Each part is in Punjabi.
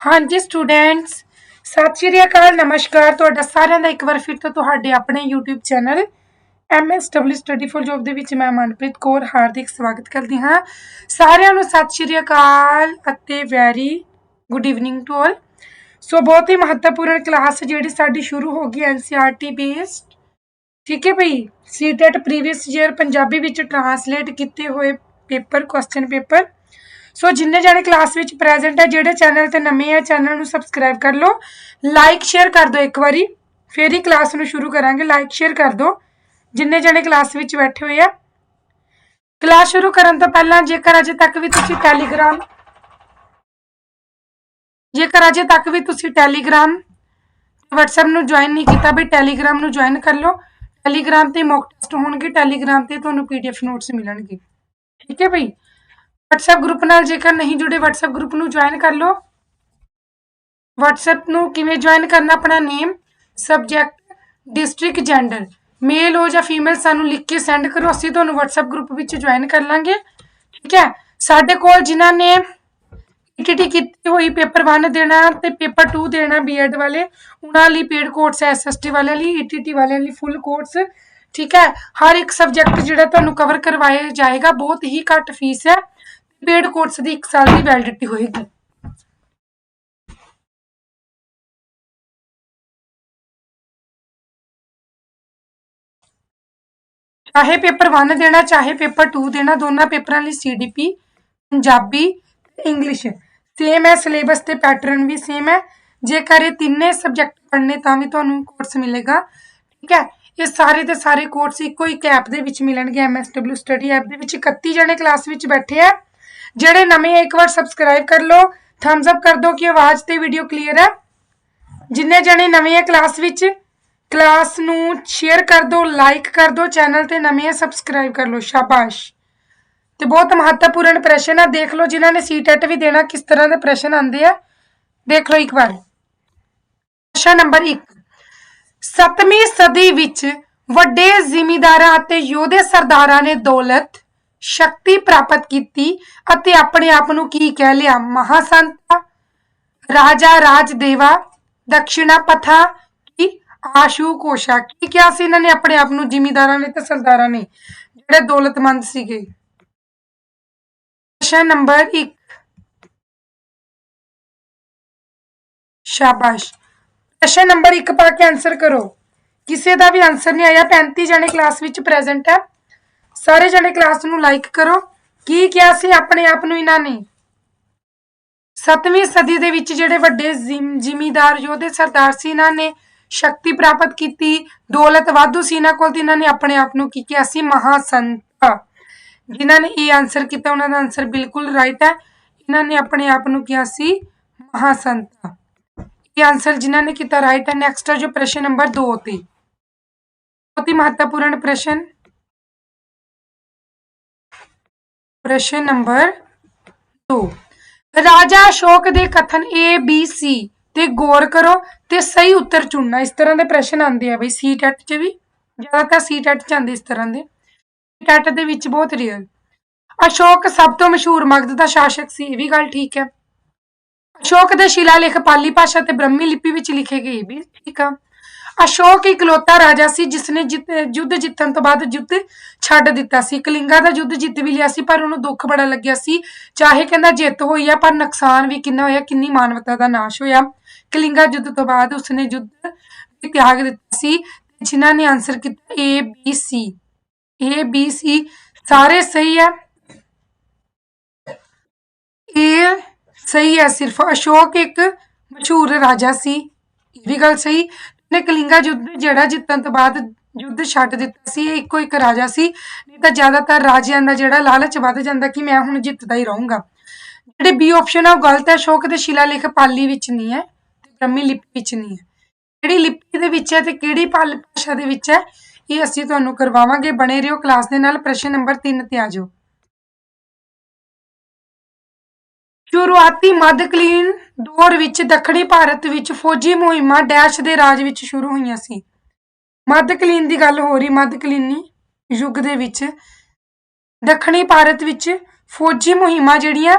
ਹਾਂਜੀ ਸਟੂਡੈਂਟਸ ਸਤਿ ਸ਼੍ਰੀ ਅਕਾਲ, ਨਮਸਕਾਰ। ਤੁਹਾਡਾ ਸਾਰਿਆਂ ਦਾ ਇੱਕ ਵਾਰ ਫਿਰ ਤੋਂ ਤੁਹਾਡੇ ਆਪਣੇ YouTube channel MSW study for job ਦੇ ਵਿੱਚ ਮੈਂ ਮਨਪ੍ਰੀਤ ਕੌਰ ਹਾਰਦਿਕ ਸਵਾਗਤ ਕਰਦੀ ਹਾਂ। ਸਾਰਿਆਂ ਨੂੰ ਸਤਿ ਸ਼੍ਰੀ ਅਕਾਲ ਅਤੇ very good evening to all so ਬਹੁਤ ਹੀ ਮਹੱਤਵਪੂਰਨ ਕਲਾਸ ਜਿਹੜੀ ਸਾਡੀ ਸ਼ੁਰੂ ਹੋ ਗਈ NCERT ਬੇਸਡ ਠੀਕ ਹੈ ਭਈ? ਸੀਟੈਟ ਪ੍ਰੀਵੀਅਸ ਈਅਰ ਪੰਜਾਬੀ ਵਿੱਚ ਟਰਾਂਸਲੇਟ ਕੀਤੇ ਹੋਏ ਪੇਪਰ ਕੁਐਸਚਨ ਪੇਪਰ ਸੋ ਜਿੰਨੇ ਜਾਣੇ ਕਲਾਸ ਵਿੱਚ ਪ੍ਰੈਜ਼ੈਂਟ ਹੈ ਜਿਹੜੇ ਚੈਨਲ ਤੇ ਨਵੇਂ ਹੈ ਚੈਨਲ ਨੂੰ ਸਬਸਕ੍ਰਾਈਬ ਕਰ ਲਓ ਲਾਈਕ ਸ਼ੇਅਰ ਕਰ ਦਿਓ ਇੱਕ ਵਾਰੀ, ਫਿਰ ਹੀ ਕਲਾਸ ਨੂੰ ਸ਼ੁਰੂ ਕਰਾਂਗੇ ਲਾਈਕ ਸ਼ੇਅਰ ਕਰ ਦਿਓ, ਜਿੰਨੇ ਜਾਣੇ ਕਲਾਸ ਵਿੱਚ ਬੈਠੇ ਹੋਏ ਆ। ਕਲਾਸ ਸ਼ੁਰੂ ਕਰਨ ਤੋਂ ਪਹਿਲਾਂ ਜੇਕਰ ਅਜੇ ਤੱਕ ਵੀ ਤੁਸੀਂ ਟੈਲੀਗ੍ਰਾਮ ਜੇਕਰ ਅਜੇ ਤੱਕ ਵੀ ਤੁਸੀਂ ਟੈਲੀਗ੍ਰਾਮ WhatsApp ਨੂੰ ਜੁਆਇਨ ਨਹੀਂ ਕੀਤਾ ਵੀ ਟੈਲੀਗ੍ਰਾਮ ਨੂੰ ਜੁਆਇਨ ਕਰ ਲਓ ਟੈਲੀਗ੍ਰਾਮ ਤੇ ਮੌਕ ਟੈਸਟ ਹੋਣਗੇ ਟੈਲੀਗ੍ਰਾਮ ਤੇ ਤੁਹਾਨੂੰ ਪੀਡੀਐਫ ਨੋਟਸ ਮਿਲਣਗੇ। ਠੀਕ ਹੈ ਬਈ? WhatsApp ਗਰੁੱਪ ਨਾਲ ਜੇਕਰ ਨਹੀਂ ਜੁੜੇ, WhatsApp ਗਰੁੱਪ ਨੂੰ ਜੁਆਇਨ ਕਰ ਲਓ। WhatsApp ਨੂੰ ਕਿਵੇਂ ਜੁਆਇਨ ਕਰਨਾ, ਆਪਣਾ name subject district gender male ਹੋ ਜਾਂ ਫੀਮੇਲ ਸਾਨੂੰ ਲਿਖ ਕੇ ਸੈਂਡ ਕਰੋ, ਅਸੀਂ ਤੁਹਾਨੂੰ WhatsApp ਗਰੁੱਪ ਵਿੱਚ ਜੁਆਇਨ ਕਰ ਲਾਂਗੇ। ਠੀਕ ਹੈ? ਸਾਡੇ ਕੋਲ ਜਿਨ੍ਹਾਂ ਨੇ ਈਟੀਟੀ ਕੀਤੀ ਹੋਈ ਪੇਪਰ 1 ਦੇਣਾ ਤੇ ਪੇਪਰ 2 ਦੇਣਾ ਬੀਐਡ ਵਾਲੇ, ਉਹਨਾਂ ਲਈ ਪੇਡ ਕੋਰਸ ਹੈ ਐਸਐਸਟੀ ਵਾਲਿਆਂ ਲਈ ਈਟੀਟੀ ਵਾਲਿਆਂ ਲਈ ਫੁੱਲ ਕੋਰਸ ਠੀਕ ਹੈ? ਹਰ ਇੱਕ ਸਬਜੈਕਟ ਜਿਹੜਾ ਤੁਹਾਨੂੰ ਕਵਰ ਕਰਵਾਇਆ ਜਾਏਗਾ, ਬਹੁਤ ਹੀ ਘੱਟ ਫੀਸ ਹੈ। ਪੇਡ ਕੋਰਸ ਦੀ 1 ਸਾਲ ਦੀ ਵੈਲਿਡਿਟੀ ਹੋਏਗੀ। ਚਾਹੇ ਪੇਪਰ 1 ਦੇਣਾ, ਚਾਹੇ ਪੇਪਰ 2 ਦੇਣਾ, ਦੋਨਾਂ ਪੇਪਰਾਂ ਲਈ ਸੀਡੀਪੀ ਪੰਜਾਬੀ ਇੰਗਲਿਸ਼ ਸੇਮ ਹੈ ਸਿਲੇਬਸ ਤੇ ਪੈਟਰਨ ਵੀ ਸੇਮ ਹੈ। ਜੇਕਰ ਇਹ ਤਿੰਨੇ ਸਬਜੈਕਟ ਪੜ੍ਹਨੇ, ਤਾਂ ਵੀ ਤੁਹਾਨੂੰ ਕੋਰਸ ਮਿਲੇਗਾ। ਠੀਕ ਹੈ? ਇਹ ਸਾਰੇ ਦੇ ਸਾਰੇ ਕੋਰਸ ਇੱਕੋ ਇੱਕ ਐਪ ਦੇ ਵਿੱਚ ਮਿਲਣਗੇ। MSW ਸਟੱਡੀ ਐਪ ਦੇ ਵਿੱਚ 31 ਜਣੇ ਕਲਾਸ ਵਿੱਚ ਬੈਠੇ ਆ। ਜਿਹੜੇ ਨਵੇਂ ਆ, ਇੱਕ ਵਾਰ ਸਬਸਕ੍ਰਾਈਬ ਕਰ ਲਓ ਥੰਬਸ ਅਪ ਕਰ ਦਿਓ ਕਿ ਆਵਾਜ਼ ਤੇ ਵੀਡੀਓ ਕਲੀਅਰ ਹੈ ਜਿੰਨੇ ਜਣੇ ਨਵੇਂ ਆ ਕਲਾਸ ਵਿੱਚ ਕਲਾਸ ਨੂੰ ਸ਼ੇਅਰ ਕਰ ਦਿਓ ਲਾਈਕ ਕਰ ਦਿਓ ਚੈਨਲ ਤੇ ਨਵੇਂ ਆ ਸਬਸਕ੍ਰਾਈਬ ਕਰ ਲਓ, ਸ਼ਾਬਾਸ਼। ਤੇ ਬਹੁਤ ਮਹੱਤਵਪੂਰਨ ਪ੍ਰਸ਼ਨ ਆ, ਦੇਖ ਲਓ ਜਿਨ੍ਹਾਂ ਨੇ ਸੀਟੈਟ ਵੀ ਦੇਣਾ, ਕਿਸ ਤਰ੍ਹਾਂ ਦੇ ਪ੍ਰਸ਼ਨ ਆਉਂਦੇ ਆ। ਦੇਖ ਲਓ ਇੱਕ ਵਾਰ। ਪ੍ਰਸ਼ਨ ਨੰਬਰ 1 ਸੱਤਵੀਂ ਸਦੀ ਵਿੱਚ ਵੱਡੇ ਜ਼ਿਮੀਂਦਾਰਾਂ ਅਤੇ ਯੋਧੇ ਸਰਦਾਰਾਂ ਨੇ ਦੌਲਤ ਸ਼ਕਤੀ ਪ੍ਰਾਪਤ ਕੀਤੀ ਅਤੇ ਆਪਣੇ ਆਪ ਨੂੰ ਕੀ ਕਹਿ ਲਿਆ? ਮਹਾਸੰਤਾ, ਰਾਜਾ ਰਾਜਦੇਵਾ, ਦਕਸ਼ਿਣਾ ਪਥਾ, ਕੀ ਆਸ਼ੂ ਕੋਸ਼ਾ, ਕੀ ਕਿਹਾ ਸੀ ਇਹਨਾਂ ਨੇ ਆਪਣੇ ਆਪ ਨੂੰ? ਜ਼ਿਮੀਂਦਾਰਾਂ ਨੇ ਤੇ ਸਰਦਾਰਾਂ ਨੇ, ਜਿਹੜੇ ਦੌਲਤਮੰਦ ਸੀਗੇ। ਪ੍ਰਸ਼ਨ ਨੰਬਰ 1 ਸ਼ਾਬਾਸ਼। ਪ੍ਰਸ਼ਨ ਨੰਬਰ 1 ਪਾ ਕੇ ਆਨਸਰ ਕਰੋ। ਕਿਸੇ ਦਾ ਵੀ ਆਨਸਰ ਨਹੀਂ ਆਇਆ 35 ਜਣੇ ਕਲਾਸ ਵਿੱਚ ਪ੍ਰੈਜ਼ੈਂਟ ਹੈ। ਸਾਰੇ ਜਣੇ ਕਲਾਸ ਨੂੰ ਲਾਈਕ ਕਰੋ। ਕੀ ਕਿਹਾ ਸੀ ਆਪਣੇ ਆਪ ਨੂੰ ਇਹਨਾਂ ਨੇ 7ਵੀਂ ਸਦੀ ਦੇ ਵਿੱਚ ਜਿਹੜੇ ਵੱਡੇ ਜ਼ਿਮ- ਜ਼ਿਮੀਂਦਾਰ ਯੋਧੇ ਸਰਦਾਰ ਸੀ ਇਹਨਾਂ ਨੇ ਸ਼ਕਤੀ ਪ੍ਰਾਪਤ ਕੀਤੀ, ਦੌਲਤ ਵਾਧੂ ਸੀ ਇਹਨਾਂ ਕੋਲ ਤੇ ਇਹਨਾਂ ਨੇ ਆਪਣੇ ਆਪ ਨੂੰ ਕੀ ਕਿਹਾ ਸੀ? ਮਹਾਸੰਤਾ। ਜਿਨ੍ਹਾਂ ਨੇ ਇਹ ਆਨਸਰ ਕੀਤਾ, ਉਹਨਾਂ ਦਾ ਆਨਸਰ ਬਿਲਕੁਲ ਰਾਈਟ ਹੈ। ਇਹਨਾਂ ਨੇ ਆਪਣੇ ਆਪ ਨੂੰ ਕਿਹਾ ਸੀ ਮਹਾਸੰਤਾ। ਇਹ ਆਨਸਰ ਜਿਨ੍ਹਾਂ ਨੇ ਕੀਤਾ ਰਾਈਟ ਹੈ। ਨੈਕਸਟ ਹੈ ਜੋ ਪ੍ਰਸ਼ਨ ਨੰਬਰ 2 ਤੇ। ਬਹੁਤ ਹੀ ਮਹੱਤਵਪੂਰਨ ਪ੍ਰਸ਼ਨ। ਪ੍ਰਸ਼ਨ ਨੰਬਰ 2 ਰਾਜਾ ਅਸ਼ੋਕ ਦੇ ਕਥਨ A, B, C ਤੇ ਗੌਰ ਕਰੋ ਤੇ ਸਹੀ ਉੱਤਰ ਚੁਣਨਾ। ਇਸ ਤਰ੍ਹਾਂ ਦੇ ਪ੍ਰਸ਼ਨ ਆਉਂਦੇ ਆ ਬਈ ਸੀ ਟੈਟ 'ਚ ਵੀ। ਜ਼ਿਆਦਾਤਰ ਸੀ ਟੈਟ 'ਚ ਆਉਂਦੇ ਇਸ ਤਰ੍ਹਾਂ ਦੇ। ਟੈਟ ਦੇ ਵਿੱਚ ਬਹੁਤ ਰੇਅਰ ਅਸ਼ੋਕ ਸਭ ਤੋਂ ਮਸ਼ਹੂਰ ਮਗਧ ਦਾ ਸ਼ਾਸਕ ਸੀ, ਇਹ ਵੀ ਗੱਲ ਠੀਕ ਹੈ। ਅਸ਼ੋਕ ਦੇ ਸ਼ਿਲਾਲੇਖ ਪਾਲੀ ਭਾਸ਼ਾ ਤੇ ਬ੍ਰਹਮੀ ਲਿਪੀ ਵਿੱਚ ਲਿਖੇ ਗਏ ਵੀ ਠੀਕ ਆ। ਅਸ਼ੋਕ ਇਕਲੌਤਾ ਰਾਜਾ ਸੀ ਜਿਸ ਨੇ ਜਿੱਤ- ਯੁੱਧ ਜਿੱਤਣ ਤੋਂ ਬਾਅਦ ਯੁੱਧ ਛੱਡ ਦਿੱਤਾ ਸੀ। ਕਲਿੰਗਾ ਦਾ ਯੁੱਧ ਜਿੱਤ ਵੀ ਲਿਆ ਸੀ, ਪਰ ਉਹਨੂੰ ਦੁੱਖ ਬੜਾ ਲੱਗਿਆ ਸੀ। ਚਾਹੇ ਕਹਿੰਦਾ ਜਿੱਤ ਹੋਈ ਆ, ਪਰ ਨੁਕਸਾਨ ਵੀ ਕਿੰਨਾ ਹੋਇਆ, ਕਿੰਨੀ ਮਾਨਵਤਾ ਦਾ ਨਾਸ਼ ਹੋਇਆ। ਕਲਿੰਗਾ ਯੁੱਧ ਤੋਂ ਬਾਅਦ ਉਸਨੇ ਯੁੱਧ ਤਿਆਗ ਦਿੱਤਾ ਸੀ ਜਿਨ੍ਹਾਂ ਨੇ ਆਨਸਰ ਕੀਤਾ A, B, C A, B, C ਸਾਰੇ ਸਹੀ ਹੈ ਇਹ ਸਹੀ ਹੈ ਸਿਰਫ ਅਸ਼ੋਕ ਇੱਕ ਮਸ਼ਹੂਰ ਰਾਜਾ ਸੀ। ਇਹ ਵੀ ਗੱਲ ਸਹੀ। ਨੇ ਕਲਿੰਗਾ ਯੁੱਧ ਜਿਹੜਾ ਜਿੱਤਣ ਤੋਂ ਬਾਅਦ ਯੁੱਧ ਛੱਡ ਦਿੱਤਾ ਸੀ, ਇਹ ਇੱਕੋ ਇੱਕ ਰਾਜਾ ਸੀ। ਨਹੀਂ ਤਾਂ ਜ਼ਿਆਦਾਤਰ ਰਾਜਿਆਂ ਦਾ ਜਿਹੜਾ ਲਾਲਚ ਵੱਧ ਜਾਂਦਾ ਕਿ ਮੈਂ ਹੁਣ ਜਿੱਤਦਾ ਹੀ ਰਹੂੰਗਾ। ਜਿਹੜੇ ਬੀ ਆਪਸ਼ਨ ਆ, ਉਹ ਗਲਤ ਹੈ, ਅਸ਼ੋਕ ਦੇ ਸ਼ਿਲਾਲੇਖ ਪਾਲੀ ਵਿੱਚ ਨਹੀਂ ਹੈ ਤੇ ਬ੍ਰਹਮੀ ਲਿਪੀ ਵਿੱਚ ਨਹੀਂ ਹੈ। ਕਿਹੜੀ ਲਿਪੀ ਦੇ ਵਿੱਚ ਹੈ ਤੇ ਕਿਹੜੀ ਪਾਲੀ ਭਾਸ਼ਾ ਦੇ ਵਿੱਚ ਹੈ, ਇਹ ਅਸੀਂ ਤੁਹਾਨੂੰ ਕਰਵਾਵਾਂਗੇ। ਬਣੇ ਰਹੋ ਕਲਾਸ ਦੇ ਨਾਲ, ਪ੍ਰਸ਼ਨ ਨੰਬਰ 3 ਤੇ ਆ ਜਾਓ। ਸ਼ੁਰੂਆਤੀ ਮੱਧਕਾਲੀਨ ਦੌਰ ਵਿੱਚ ਦੱਖਣੀ ਭਾਰਤ ਵਿੱਚ ਫੌਜੀ ਮੁਹਿੰਮਾਂ ਡੈਸ਼ ਦੇ ਰਾਜ ਵਿੱਚ ਸ਼ੁਰੂ ਹੋਈਆਂ ਸੀ। ਮੱਧਕਾਲੀਨ ਦੀ ਗੱਲ ਹੋ ਰਹੀ, ਮੱਧਕਾਲੀਨੀ ਯੁੱਗ ਦੇ ਵਿੱਚ ਦੱਖਣੀ ਭਾਰਤ ਵਿੱਚ ਫੌਜੀ ਮੁਹਿੰਮਾਂ ਜਿਹੜੀਆਂ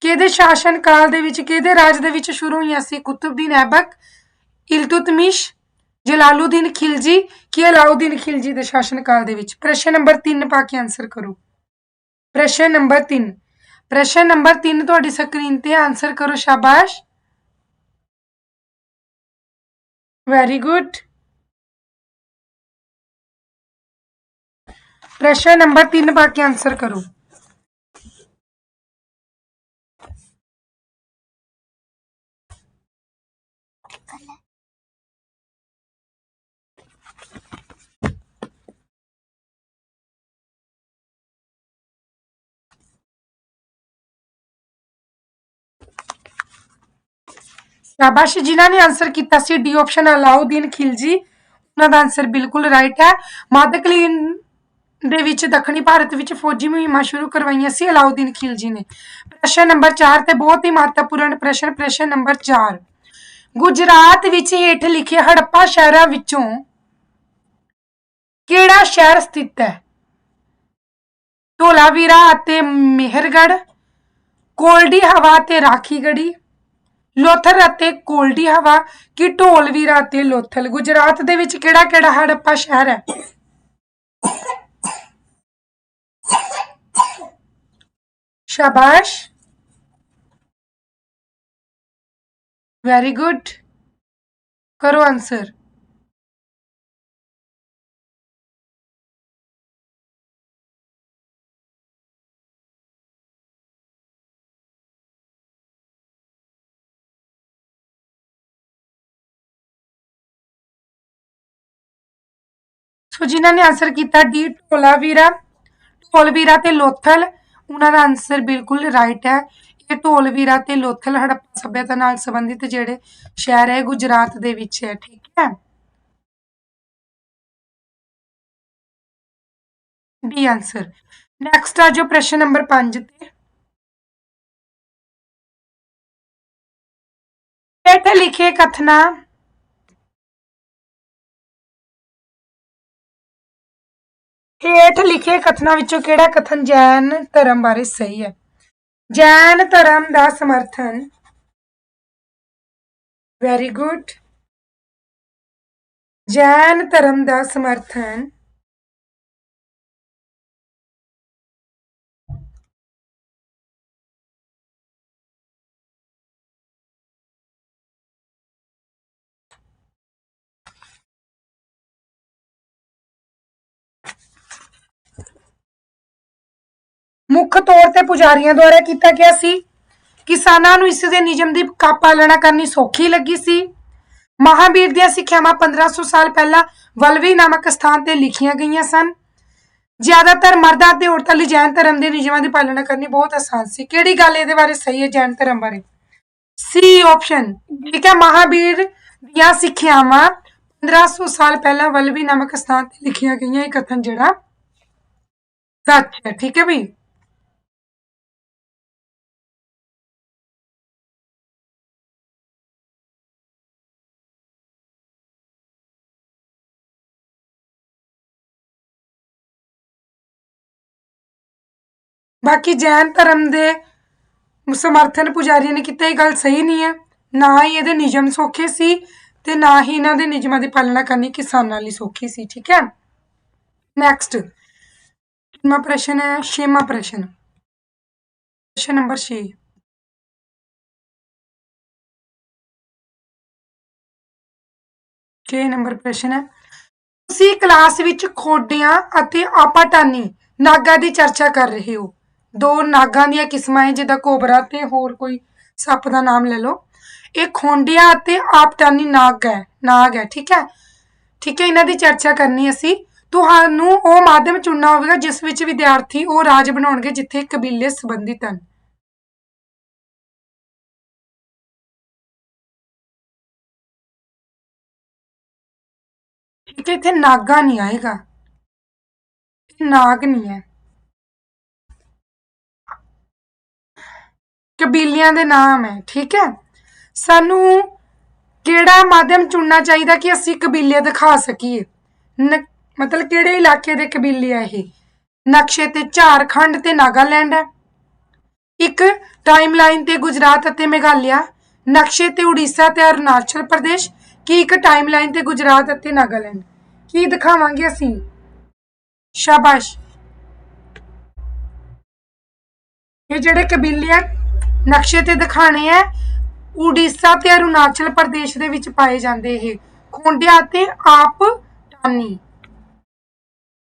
ਕਿਹਦੇ ਸ਼ਾਸਨ ਕਾਲ ਦੇ ਵਿੱਚ, ਕਿਹਦੇ ਰਾਜ ਦੇ ਵਿੱਚ ਸ਼ੁਰੂ ਹੋਈਆਂ ਸੀ? ਕੁਤਬਦੀਨ ਐਬਕ ਇਲਤੁਤਮਿਸ਼, ਜਲਾਲੂਦੀਨ ਖਿਲਜੀ, ਕਿ ਅਲਾਉਦੀਨ ਖਿਲਜੀ ਦੇ ਸ਼ਾਸਨ ਕਾਲ ਦੇ ਵਿੱਚ। ਪ੍ਰਸ਼ਨ ਨੰਬਰ 3 ਪਾ ਕੇ ਆਨਸਰ ਕਰੋ। ਪ੍ਰਸ਼ਨ ਨੰਬਰ 3 ਪ੍ਰਸ਼ਨ ਨੰਬਰ 3 ਤੁਹਾਡੀ ਸਕਰੀਨ ਤੇ ਆਨਸਰ ਕਰੋ, ਸ਼ਾਬਾਸ਼। ਵੈਰੀ ਗੁੱਡ ਪ੍ਰਸ਼ਨ ਨੰਬਰ 3 ਪਾ ਕੇ ਆਨਸਰ ਕਰੋ। ਸ਼ਾਬਾਸ਼ ਜਿਨ੍ਹਾਂ ਨੇ ਆਨਸਰ ਕੀਤਾ ਸੀ ਡੀ ਆਪਸ਼ਨ ਅਲਾਉਦੀਨ ਖਿਲਜੀ, ਉਹਨਾਂ ਦਾ ਆਨਸਰ ਬਿਲਕੁਲ ਰਾਈਟ ਹੈ। ਮੱਧਕਾਲੀਨ ਦੇ ਵਿੱਚ, ਦੱਖਣੀ ਭਾਰਤ ਵਿੱਚ ਫੌਜੀ ਮੁਹਿੰਮਾਂ ਸ਼ੁਰੂ ਕਰਵਾਈਆਂ ਸੀ ਅਲਾਉਦੀਨ ਖਿਲਜੀ ਨੇ। ਪ੍ਰਸ਼ਨ ਨੰਬਰ 4 ਤੇ ਬਹੁਤ ਹੀ ਮਹੱਤਵਪੂਰਨ ਪ੍ਰਸ਼ਨ ਪ੍ਰਸ਼ਨ ਨੰਬਰ 4 ਗੁਜਰਾਤ ਵਿੱਚ ਹੇਠ ਲਿਖੇ ਹੜੱਪਾ ਸ਼ਹਿਰਾਂ ਵਿੱਚੋਂ ਕਿਹੜਾ ਸ਼ਹਿਰ ਸਥਿਤ ਹੈ? ਧੋਲਾਵੀਰਾ ਅਤੇ ਮਿਹਰਗੜ੍ਹ, ਕੋਲਡੀ ਹਵਾ ਤੇ ਰਾਖੀਗੜੀ ਲੋਥਲ ਅਤੇ ਕੋਲਡੀ ਹਵਾ ਕਿ ਢੋਲਵੀਰਾ ਅਤੇ ਲੋਥਲ। ਗੁਜਰਾਤ ਦੇ ਵਿੱਚ ਕਿਹੜਾ ਕਿਹੜਾ ਹੜੱਪਾ ਸ਼ਹਿਰ ਹੈ? ਸ਼ਾਬਾਸ਼। ਵੈਰੀ ਗੁੱਡ ਕਰੋ ਆਨਸਰ ਸੋ ਜਿਨ੍ਹਾਂ ਨੇ ਆਨਸਰ ਕੀਤਾ ਡੀ ਢੋਲਾਵੀਰਾ, ਢੋਲਵੀਰਾ ਤੇ ਲੋਥਲ, ਉਹਨਾਂ ਦਾ ਆਨਸਰ ਬਿਲਕੁਲ ਰਾਈਟ ਹੈ। ਇਹ ਢੋਲਵੀਰਾ ਤੇ ਲੋਥਲ ਹੜੱਪਾ ਸਭਿਅਤਾ ਨਾਲ ਸੰਬੰਧਿਤ ਜਿਹੜੇ ਸ਼ਹਿਰ ਹੈ ਗੁਜਰਾਤ ਦੇ ਵਿੱਚ ਹੈ, ਠੀਕ ਹੈ? ਡੀ ਆਨਸਰ ਨੈਕਸਟ ਆ ਜੋ ਪ੍ਰਸ਼ਨ ਨੰਬਰ 5 ਤੇ। ਹੇਠ ਲਿਖੇ ਕਥਨਾ ਹੇਠ ਲਿਖੇ ਕਥਨਾਂ ਵਿੱਚੋਂ ਕਿਹੜਾ ਕਥਨ ਜੈਨ ਧਰਮ ਬਾਰੇ ਸਹੀ ਹੈ? ਜੈਨ ਧਰਮ ਦਾ ਸਮਰਥਨ। ਵੈਰੀ ਗੁੱਡ ਜੈਨ ਧਰਮ ਦਾ ਸਮਰਥਨ। ਮੁੱਖ ਤੌਰ ਤੇ ਪੁਜਾਰੀਆਂ ਦੁਆਰਾ ਕੀਤਾ ਗਿਆ ਸੀ। ਕਿਸਾਨਾਂ ਨੂੰ ਇਸ ਦੇ ਨਿਯਮ ਦੀ ਪਾਲਣਾ ਕਰਨੀ ਸੌਖੀ ਲੱਗੀ ਸੀ। ਮਹਾਵੀਰ ਦੀਆਂ ਸਿੱਖਿਆਵਾਂ 1500 ਸਾਲ ਪਹਿਲਾਂ ਵਲਵੀ ਨਾਮਕ ਸਥਾਨ ਤੇ ਲਿਖੀਆਂ ਗਈਆਂ ਸਨ। ਜ਼ਿਆਦਾਤਰ ਮਰਦਾਂ ਅਤੇ ਔਰਤਾਂ ਲਈ ਜੈਨ ਧਰਮ ਦੇ ਨਿਯਮਾਂ ਦੀ ਪਾਲਣਾ ਕਰਨੀ ਬਹੁਤ ਆਸਾਨ ਸੀ। ਕਿਹੜੀ ਗੱਲ ਇਹਦੇ ਬਾਰੇ ਸਹੀ ਹੈ ਜੈਨ ਧਰਮ ਬਾਰੇ? C option. ਠੀਕ ਹੈ, ਮਹਾਵੀਰ ਦੀਆਂ ਸਿੱਖਿਆਵਾਂ 1500 ਸਾਲ ਪਹਿਲਾਂ ਵਲਵੀ ਨਾਮਕ ਸਥਾਨ ਤੇ ਲਿਖੀਆਂ ਗਈਆਂ। ਇਹ ਕਥਨ ਜਿਹੜਾ ਸੱਚ ਹੈ। ਠੀਕ ਹੈ ਵੀ? ਬਾਕੀ ਜੈਨ ਧਰਮ ਦੇ ਸਮਰਥਨ ਪੁਜਾਰੀਆਂ ਨੇ ਕੀਤਾ, ਇਹ ਗੱਲ ਸਹੀ ਨਹੀਂ ਹੈ। ਨਾ ਹੀ ਇਹਦੇ ਨਿਯਮ ਸੌਖੇ ਸੀ ਤੇ ਨਾ ਹੀ ਇਹਨਾਂ ਦੇ ਨਿਯਮਾਂ ਦੀ ਪਾਲਣਾ ਕਰਨੀ ਕਿਸਾਨਾਂ ਲਈ ਸੌਖੀ ਸੀ, ਠੀਕ ਹੈ? ਨੈਕਸਟ ਮਾ ਪ੍ਰਸ਼ਨ ਹੈ, ਛੇਵਾਂ ਪ੍ਰਸ਼ਨ। ਪ੍ਰਸ਼ਨ ਨੰਬਰ 6 ਛੇ ਨੰਬਰ ਪ੍ਰਸ਼ਨ ਹੈ। ਤੁਸੀਂ ਕਲਾਸ ਵਿੱਚ ਖੋਡਿਆਂ ਅਤੇ ਆਪਾਟਾਨੀ ਨਾਗਾ ਦੀ ਚਰਚਾ ਕਰ ਰਹੇ ਹੋ। ਦੋ ਨਾਗਾਂ ਦੀਆਂ ਕਿਸਮਾਂ ਹੈ, ਜਿੱਦਾਂ ਕੋਬਰਾ ਤੇ ਹੋਰ ਕੋਈ ਸੱਪ ਦਾ ਨਾਮ ਲੈ ਲਓ। ਇਹ ਖੋਂਡਿਆ ਅਤੇ ਆਪਟਾਨੀ ਨਾਗ ਹੈ ਨਾਗ ਹੈ, ਠੀਕ ਹੈ? ਠੀਕ ਹੈ, ਇਹਨਾਂ ਦੀ ਚਰਚਾ ਕਰਨੀ ਅਸੀਂ। ਤੁਹਾਨੂੰ ਉਹ ਮਾਧਿਅਮ ਚੁਣਨਾ ਹੋਵੇਗਾ, ਜਿਸ ਵਿੱਚ ਵਿਦਿਆਰਥੀ ਉਹ ਰਾਜ ਬਣਾਉਣਗੇ ਜਿੱਥੇ ਕਬੀਲੇ ਸੰਬੰਧਿਤ ਹਨ। ਠੀਕ ਹੈ, ਇੱਥੇ ਨਾਗਾ ਨਹੀਂ ਆਏਗਾ। ਨਾਗ ਨਹੀਂ ਹੈ। ਕਬੀਲਿਆਂ ਦੇ ਨਾਮ ਹੈ, ਠੀਕ ਹੈ? ਸਾਨੂੰ ਕਿਹੜਾ ਮਾਧਿਅਮ ਚੁਣਨਾ ਚਾਹੀਦਾ ਕਿ ਅਸੀਂ ਕਬੀਲੇ ਦਿਖਾ ਸਕੀਏ? ਮਤਲਬ ਕਿਹੜੇ ਇਲਾਕੇ ਦੇ ਕਬੀਲੇ ਆ ਇਹ? ਨਕਸ਼ੇ ਤੇ ਝਾਰਖੰਡ ਤੇ ਨਾਗਾਲੈਂਡ ਹੈ। ਇੱਕ ਟਾਈਮਲਾਈਨ ਤੇ ਗੁਜਰਾਤ ਅਤੇ ਮੇਘਾਲਿਆ। ਨਕਸ਼ੇ ਤੇ ਉੜੀਸਾ ਤੇ ਅਰੁਣਾਚਲ ਪ੍ਰਦੇਸ਼। ਕੀ ਇੱਕ ਟਾਈਮਲਾਈਨ ਤੇ ਗੁਜਰਾਤ ਅਤੇ ਨਾਗਾਲੈਂਡ? ਕੀ ਦਿਖਾਵਾਂਗੇ ਅਸੀਂ? ਸ਼ਾਬਾਸ਼। ਇਹ ਜਿਹੜੇ ਕਬੀਲੇ ਆ ਨਕਸ਼ੇ ਤੇ ਦਿਖਾਣੇ ਆ ਉੜੀਸਾ ਤੇ ਅਰੁਣਾਚਲ ਪ੍ਰਦੇਸ਼ ਦੇ ਵਿੱਚ ਪਾਏ ਜਾਂਦੇ ਇਹ। ਖੋਂਡਿਆ ਤੇ ਆਪ ਟਾਨੀ।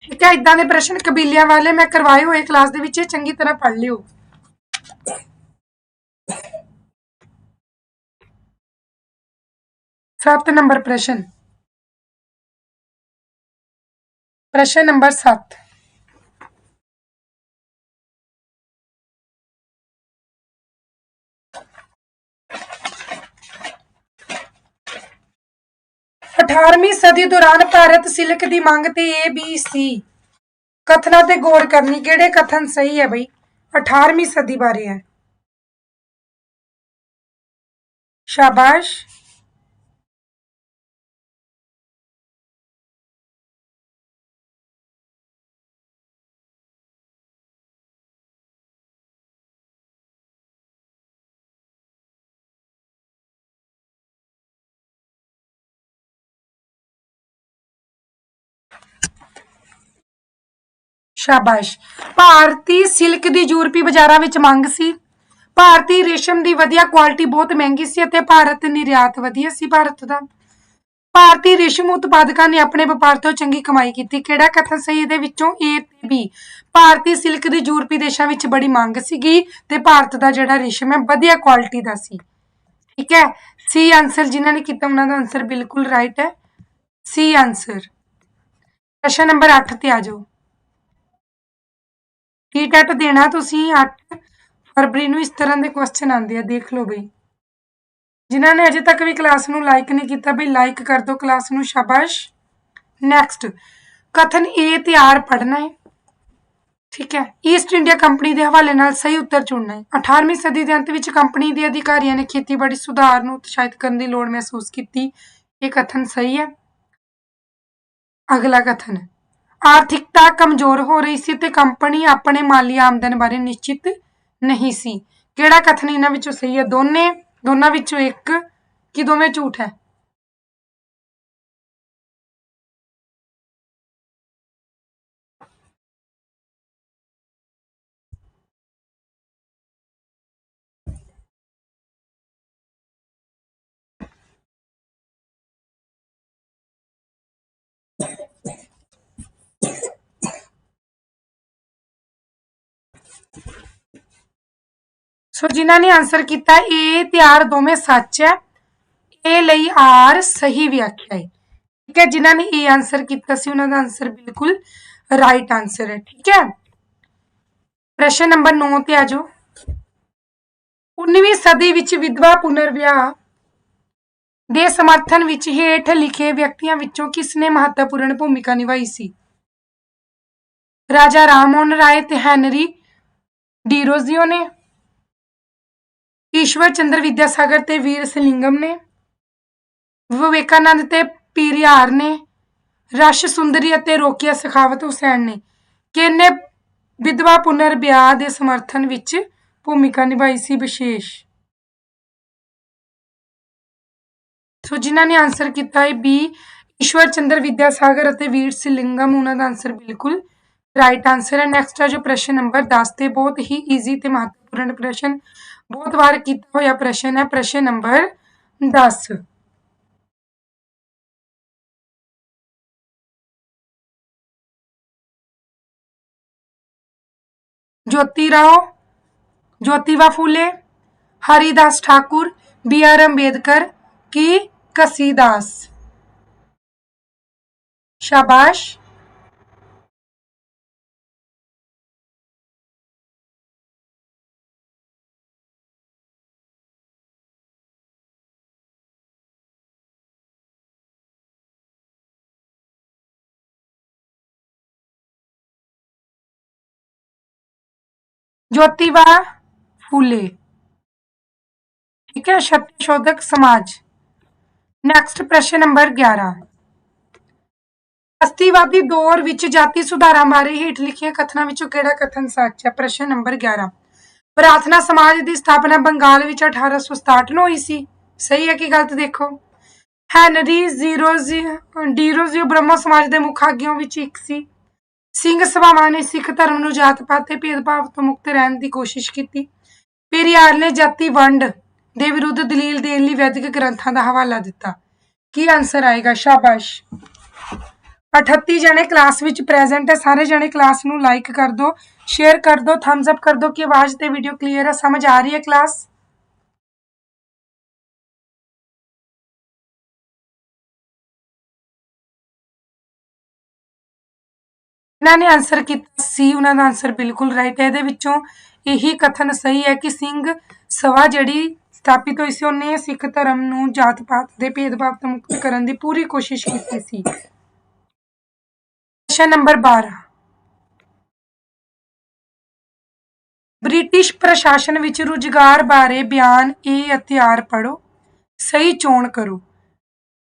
ਠੀਕ ਹੈ ਇਦਾਂ ਦੇ ਪ੍ਰਸ਼ਨ ਕਬੀਲਿਆਂ ਵਾਲੇ ਮੈਂ ਕਰਵਾਏ ਹੋਏ ਕਲਾਸ ਦੇ ਵਿੱਚ ਚੰਗੀ ਤਰ੍ਹਾਂ ਪੜ੍ਹ ਲਿਓ। ਸੱਤ ਨੰਬਰ ਪ੍ਰਸ਼ਨ। ਪ੍ਰਸ਼ਨ ਨੰਬਰ 7 18ਵੀਂ ਸਦੀ ਦੌਰਾਨ ਭਾਰਤ ਸਿਲਕ ਦੀ ਮੰਗ ਤੇ ਏ ਬੀ ਸੀ ਕਥਨਾਂ ਤੇ ਗੌਰ ਕਰਨੀ ਕਿਹੜੇ ਕਥਨ ਸਹੀ ਹੈ ਬਈ? 18ਵੀਂ ਸਦੀ ਬਾਰੇ ਹੈ। ਸ਼ਾਬਾਸ਼। ਸ਼ਾਬਾਸ਼। ਭਾਰਤੀ ਸਿਲਕ ਦੀ ਯੂਰਪੀ ਬਾਜ਼ਾਰਾਂ ਵਿੱਚ ਮੰਗ ਸੀ। ਭਾਰਤੀ ਰੇਸ਼ਮ ਦੀ ਵਧੀਆ ਕੁਆਲਿਟੀ ਬਹੁਤ ਮਹਿੰਗੀ ਸੀ ਅਤੇ ਭਾਰਤ ਨਿਰਯਾਤ ਵਧੀਆ ਸੀ ਭਾਰਤ ਦਾ। ਭਾਰਤੀ ਰੇਸ਼ਮ ਉਤਪਾਦਕਾਂ ਨੇ ਆਪਣੇ ਵਪਾਰ ਤੋਂ ਚੰਗੀ ਕਮਾਈ ਕੀਤੀ। ਕਿਹੜਾ ਕਥਨ ਸਹੀ? ਇਹਦੇ ਵਿੱਚੋਂ ਏ ਤੇ ਬੀ ਭਾਰਤੀ ਸਿਲਕ ਦੀ ਯੂਰਪੀ ਦੇਸ਼ਾਂ ਵਿੱਚ ਬੜੀ ਮੰਗ ਸੀਗੀ ਤੇ ਭਾਰਤ ਦਾ ਜਿਹੜਾ ਰੇਸ਼ਮ ਹੈ, ਵਧੀਆ ਕੁਆਲਿਟੀ ਦਾ ਸੀ। ਠੀਕ ਹੈ? ਸੀ ਆਨਸਰ ਜਿਨ੍ਹਾਂ ਨੇ ਕੀਤਾ, ਉਹਨਾਂ ਦਾ ਆਨਸਰ ਬਿਲਕੁਲ ਰਾਈਟ ਹੈ। ਸੀ ਆਨਸਰ ਪ੍ਰਸ਼ਨ ਨੰਬਰ 8 ਤੇ ਆ ਜਾਓ। ਟੀਟੈਟ ਦੇਣਾ ਤੁਸੀਂ 8 ਫਰਵਰੀ ਨੂੰ ਇਸ ਤਰ੍ਹਾਂ ਦੇ ਕੁਐਸਚਨ ਆਉਂਦੇ ਆ, ਦੇਖ ਲਓ ਬਈ। ਜਿਨ੍ਹਾਂ ਨੇ ਅਜੇ ਤੱਕ ਵੀ ਕਲਾਸ ਨੂੰ ਲਾਈਕ ਨਹੀਂ ਕੀਤਾ, ਬਈ ਲਾਈਕ ਕਰ ਦਿਓ ਕਲਾਸ ਨੂੰ, ਸ਼ਾਬਾਸ਼। ਨੈਕਸਟ ਕਥਨ A ਤੇ R ਪੜ੍ਹਨਾ ਹੈ। ਠੀਕ ਹੈ। ਈਸਟ ਇੰਡੀਆ ਕੰਪਨੀ ਦੇ ਹਵਾਲੇ ਨਾਲ ਸਹੀ ਉੱਤਰ ਚੁਣਨਾ ਹੈ। 18ਵੀਂ ਸਦੀ ਦੇ ਅੰਤ ਵਿੱਚ ਕੰਪਨੀ ਦੇ ਅਧਿਕਾਰੀਆਂ ਨੇ ਖੇਤੀਬਾੜੀ ਸੁਧਾਰ ਨੂੰ ਉਤਸ਼ਾਹਿਤ ਕਰਨ ਦੀ ਲੋੜ ਮਹਿਸੂਸ ਕੀਤੀ। ਇਹ ਕਥਨ ਸਹੀ ਹੈ। ਅਗਲਾ ਕਥਨ ਆਰਥਿਕਤਾ ਕਮਜ਼ੋਰ ਹੋ ਰਹੀ ਸੀ ਤੇ ਕੰਪਨੀ ਆਪਣੇ ਮਾਲੀ ਆਮਦਨ ਬਾਰੇ ਨਿਸ਼ਚਿਤ ਨਹੀਂ ਸੀ। ਕਿਹੜਾ ਕਥਨ ਇਹਨਾਂ ਵਿੱਚੋਂ ਸਹੀ ਹੈ? ਦੋਨੇ, ਦੋਨਾਂ ਵਿੱਚੋਂ ਇੱਕ ਕਿ ਦੋਵੇਂ ਝੂਠ ਹੈ? ਸੋ ਜਿਨ੍ਹਾਂ ਨੇ ਆਨਸਰ ਕੀਤਾ A ਤੇ R ਦੋਵੇਂ ਸੱਚ ਹੈ। A ਲਈ ਆਰ ਸਹੀ ਵਿਆਖਿਆ ਹੈ। ਠੀਕ ਹੈ, ਜਿਨ੍ਹਾਂ ਨੇ A ਆਨਸਰ ਕੀਤਾ ਸੀ, ਉਹਨਾਂ ਦਾ ਆਨਸਰ ਬਿਲਕੁਲ ਰਾਈਟ ਆਨਸਰ ਹੈ। ਠੀਕ ਹੈ? ਪ੍ਰਸ਼ਨ ਨੰਬਰ 9 ਤੇ ਆ ਜਾਓ। 19ਵੀਂ ਸਦੀ ਵਿੱਚ ਵਿਧਵਾ ਪੁਨਰ ਵਿਆਹ ਦੇ ਸਮਰਥਨ ਵਿੱਚ ਹੇਠ ਲਿਖੇ ਵਿਅਕਤੀਆਂ ਵਿੱਚੋਂ ਕਿਸ ਨੇ ਮਹੱਤਵਪੂਰਨ ਭੂਮਿਕਾ ਨਿਭਾਈ ਸੀ? ਰਾਜਾ ਰਾਮਮੋਹਨ ਰਾਏ ਤੇ ਹੈਨਰੀ ਡੀਰੋਜ਼ੀਓ ਨੇ। ਈਸ਼ਵਰ ਚੰਦਰ ਵਿਦਿਆਸਾਗਰ ਤੇ ਵੀਰ ਸਲਿੰਗਮ ਨੇ, ਵਿਵੇਕਾਨੰਦ ਤੇ ਪੀਰੀਆਰ ਨੇ, ਰਸ਼ ਸੁੰਦਰੀ ਅਤੇ ਰੋਕੀਆ ਸਖਾਵਤ ਹੁਸੈਨ ਨੇ ਕਿਹਨੇ ਵਿਧਵਾ ਪੁਨਰ ਵਿਆਹ ਦੇ ਸਮਰਥਨ ਵਿੱਚ ਭੂਮਿਕਾ ਨਿਭਾਈ ਸੀ ਵਿਸ਼ੇਸ਼। ਸੋ ਜਿਨ੍ਹਾਂ ਨੇ ਆਨਸਰ ਕੀਤਾ ਹੈ ਬੀ ਈਸ਼ਵਰ ਚੰਦਰ ਵਿਦਿਆਸਾਗਰ ਅਤੇ ਵੀਰ ਸਿਲਿੰਗਮ, ਉਹਨਾਂ ਦਾ ਆਨਸਰ ਬਿਲਕੁਲ ਰਾਈਟ ਆਨਸਰ ਹੈ। ਨੈਕਸਟ ਹੈ ਜੋ ਪ੍ਰਸ਼ਨ ਨੰਬਰ 10 ਤੇ ਬਹੁਤ ਹੀ ਈਜ਼ੀ ਤੇ ਮਹੱਤਵਪੂਰਨ ਪ੍ਰਸ਼ਨ ਬਹੁਤ ਵਾਰ ਕੀਤਾ ਹੋਇਆ ਪ੍ਰਸ਼ਨ ਹੈ ਪ੍ਰਸ਼ਨ number 10 Jyoti Rao Jyotiba Phule Haridas Thakur B R Ambedkar की कसीदास शाबाश ज्योतिबा फूले ठीक है सत्यशोधक समाज ਨੈਕਸਟ ਪ੍ਰਸ਼ਨ ਨੰਬਰ 11 ਅਸਤੀਵਾਦੀ ਦੌਰ ਵਿੱਚ ਜਾਤੀ ਸੁਧਾਰਾਂ ਬਾਰੇ ਹੇਠ ਲਿਖੀਆਂ ਕਥਨਾਂ ਵਿੱਚੋਂ ਕਿਹੜਾ ਕਥਨ ਸੱਚ ਹੈ ਪ੍ਰਸ਼ਨ ਨੰਬਰ 11 ਪ੍ਰਾਰਥਨਾ ਸਮਾਜ ਦੀ ਸਥਾਪਨਾ ਬੰਗਾਲ ਵਿੱਚ 1867 ਨੂੰ ਹੋਈ ਸੀ ਸਹੀ ਹੈ ਕਿ ਗਲਤ ਦੇਖੋ ਹੈਨਰੀ ਜ਼ੀਰੋ ਡੀਰੋਜ਼ੀਓ ਬ੍ਰਹਮਾ ਸਮਾਜ ਦੇ ਮੁੱਖ ਆਗੂਆਂ ਵਿੱਚ ਇੱਕ ਸੀ ਸਿੰਘ ਸਭਾਵਾਂ ਨੇ ਸਿੱਖ ਧਰਮ ਨੂੰ ਜਾਤ ਪਾਤ ਤੇ ਭੇਦਭਾਵ ਤੋਂ ਮੁਕਤ ਰਹਿਣ ਦੀ ਕੋਸ਼ਿਸ਼ ਕੀਤੀ। ਪੇਰੀਆਰ ਨੇ ਜਾਤੀ ਵੰਡ ਦੇ ਵਿਰੁੱਧ ਦਲੀਲ ਦੇਣ ਲਈ ਵੈਦਿਕ ਗ੍ਰੰਥਾਂ ਦਾ ਹਵਾਲਾ ਦਿੱਤਾ। ਕੀ ਆਨਸਰ ਆਏਗਾ? ਸ਼ਾਬਾਸ਼। 38 ਜਣੇ ਕਲਾਸ ਵਿੱਚ ਪ੍ਰੈਜ਼ੈਂਟ ਹੈ। ਸਾਰੇ ਜਣੇ ਕਲਾਸ ਨੂੰ ਲਾਈਕ ਕਰ ਦਿਓ ਸ਼ੇਅਰ ਕਰ ਦਿਓ ਥੰਬਸ ਅਪ ਕਰ ਦਿਓ ਕਿ ਆਵਾਜ਼ ਤੇ ਵੀਡੀਓ ਕਲੀਅਰ ਹੈ ਸਮਝ ਆ ਰਹੀ ਹੈ ਕਲਾਸ ਇਹਨਾਂ ਨੇ ਆਨਸਰ ਕੀਤਾ ਸੀ, ਉਹਨਾਂ ਦਾ ਆਨਸਰ ਬਿਲਕੁਲ ਰਾਈਟ ਹੈ। ਇਹਦੇ ਵਿੱਚੋਂ ਇਹੀ ਕਥਨ ਸਹੀ ਹੈ ਕਿ ਸਿੰਘ ਸਭਾ ਜਿਹੜੀ ਸਥਾਪਿਤ ਹੋਈ ਸੀ, ਉਹਨੇ ਸਿੱਖ ਧਰਮ ਨੂੰ ਜਾਤ ਪਾਤ ਦੇ ਭੇਦਭਾਵ ਤੋਂ ਮੁਕਤ ਕਰਨ ਦੀ ਪੂਰੀ ਕੋਸ਼ਿਸ਼ ਕੀਤੀ ਸੀ। ਪ੍ਰਸ਼ਨ ਨੰਬਰ 12 ਬ੍ਰਿਟਿਸ਼ ਪ੍ਰਸ਼ਾਸਨ ਵਿੱਚ ਰੁਜ਼ਗਾਰ ਬਾਰੇ ਬਿਆਨ ਇਹ ਹਥਿਆਰ ਪੜੋ ਸਹੀ ਚੋਣ ਕਰੋ।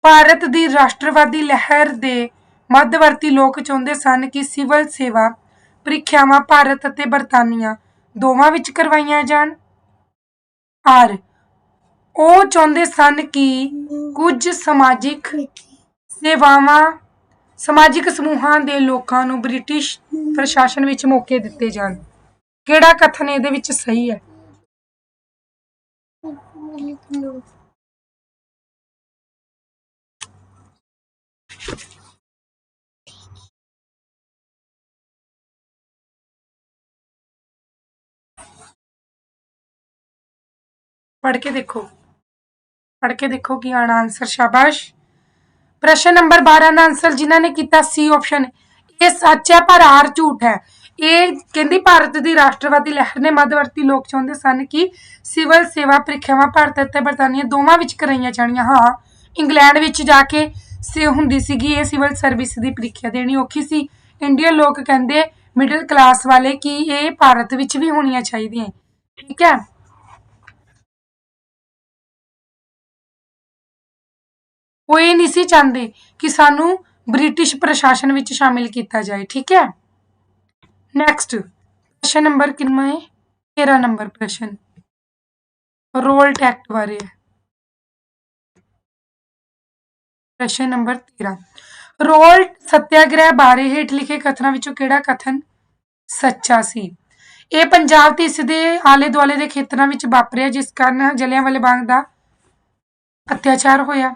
ਭਾਰਤ ਦੀ ਰਾਸ਼ਟਰਵਾਦੀ ਲਹਿਰ ਦੇ ਮੱਧਵਰਤੀ ਲੋਕ ਚਾਹੁੰਦੇ ਸਨ ਕਿ ਸਿਵਲ ਸੇਵਾ ਪ੍ਰੀਖਿਆਵਾਂ ਭਾਰਤ ਅਤੇ ਬਰਤਾਨੀਆ ਦੋਵਾਂ ਵਿੱਚ ਕਰਵਾਈਆਂ ਜਾਣ। ਆਰ, ਉਹ ਚਾਹੁੰਦੇ ਸਨ ਕਿ ਕੁਝ ਸਮਾਜਿਕ ਸੇਵਾਵਾਂ ਸਮਾਜਿਕ ਸਮੂਹਾਂ ਦੇ ਲੋਕਾਂ ਨੂੰ ਬ੍ਰਿਟਿਸ਼ ਪ੍ਰਸ਼ਾਸਨ ਵਿੱਚ ਮੌਕੇ ਦਿੱਤੇ ਜਾਣ। ਕਿਹੜਾ ਕਥਨ ਇਹਦੇ ਵਿੱਚ ਸਹੀ ਹੈ? ਪੜ੍ਹ ਕੇ ਦੇਖੋ। ਪੜ੍ਹ ਕੇ ਦੇਖੋ ਕੀ ਆਣਾ ਆਨਸਰ ਸ਼ਾਬਾਸ਼। ਪ੍ਰਸ਼ਨ ਨੰਬਰ 12 ਦਾ ਆਨਸਰ ਜਿਨ੍ਹਾਂ ਨੇ ਕੀਤਾ ਸੀ ਆਪਸ਼ਨ ਇਹ ਸੱਚ ਹੈ ਪਰ ਆਰ ਝੂਠ ਹੈ। ਇਹ ਕਹਿੰਦੀ ਭਾਰਤ ਦੀ ਰਾਸ਼ਟਰਵਾਦੀ ਲਹਿਰ ਨੇ ਮੱਧਵਰਤੀ ਲੋਕ ਚਾਹੁੰਦੇ ਸਨ ਕਿ ਸਿਵਲ ਸੇਵਾ ਪ੍ਰੀਖਿਆਵਾਂ ਭਾਰਤ ਅਤੇ ਬਰਤਾਨੀਆ ਦੋਵਾਂ ਵਿੱਚ ਕਰਾਈਆਂ ਜਾਣੀਆਂ। ਹਾਂ, ਇੰਗਲੈਂਡ ਵਿੱਚ ਜਾ ਕੇ ਸੇ ਹੁੰਦੀ ਸੀਗੀ, ਇਹ ਸਿਵਲ ਸਰਵਿਸ ਦੀ ਪ੍ਰੀਖਿਆ ਦੇਣੀ ਔਖੀ ਸੀ। ਇੰਡੀਅਨ ਲੋਕ ਕਹਿੰਦੇ ਮਿਡਲ ਕਲਾਸ ਵਾਲੇ ਕਿ ਇਹ ਭਾਰਤ ਵਿੱਚ ਵੀ ਹੋਣੀਆਂ ਚਾਹੀਦੀਆਂ। ਠੀਕ ਹੈ। ਉਹ ਇਹ ਨਹੀਂ ਸੀ ਚਾਹੁੰਦੇ ਕਿ ਸਾਨੂੰ ਬ੍ਰਿਟਿਸ਼ ਪ੍ਰਸ਼ਾਸਨ ਵਿੱਚ ਸ਼ਾਮਿਲ ਕੀਤਾ ਜਾਏ, ਠੀਕ ਹੈ? ਨੈਕਸਟ ਪ੍ਰਸ਼ਨ ਨੰਬਰ ਕਿੰਨਾ ਹੈ? 13 ਨੰਬਰ ਪ੍ਰਸ਼ਨ। ਰੋਲ ਟੈਕਟ ਬਾਰੇ। ਪ੍ਰਸ਼ਨ ਨੰਬਰ 13 ਰੋਲ ਸਤਿਆਗ੍ਰਹਿ ਬਾਰੇ ਹੇਠ ਲਿਖੇ ਕਥਨਾਂ ਵਿੱਚੋਂ ਕਿਹੜਾ ਕਥਨ ਸੱਚਾ ਸੀ? ਇਹ ਪੰਜਾਬ ਤੇ ਇਸ ਦੇ ਆਲੇ ਦੁਆਲੇ ਦੇ ਖੇਤਰਾਂ ਵਿੱਚ ਵਾਪਰਿਆ, ਜਿਸ ਕਾਰਨ ਜਲਿਆਂਵਾਲੇ ਬਾਗ ਦਾ ਅਤਿਆਚਾਰ ਹੋਇਆ।